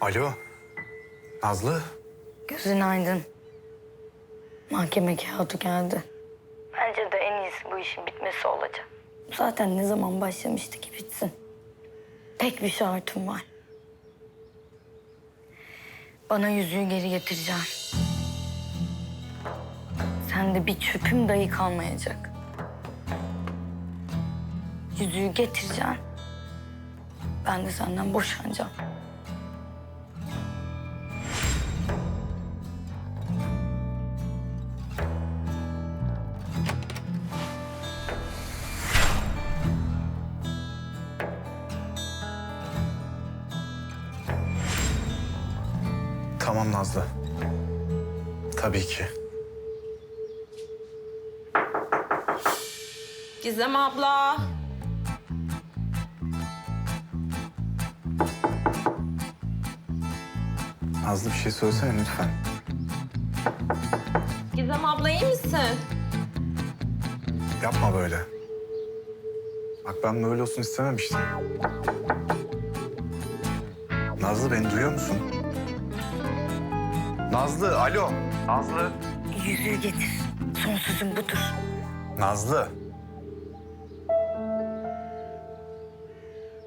Alo. Nazlı. Gözün aydın. Mahkeme kağıdı geldi. Bence de en iyisi bu işin bitmesi olacak. Zaten ne zaman başlamıştı ki bitsin. Tek bir şartım var. Bana yüzüğü geri getireceksin. Sende bir çöpüm dahi kalmayacak. Yüzüğü getireceksin. Ben de senden boşanacağım. Tamam Nazlı. Tabii ki. Gizem abla. Nazlı bir şey söylesene lütfen. Gizem abla iyi misin? Yapma böyle. Bak ben böyle olsun istememiştim. Nazlı beni duyuyor musun? Nazlı alo. Nazlı. Yüzüğü getir. Son sözüm budur. Nazlı.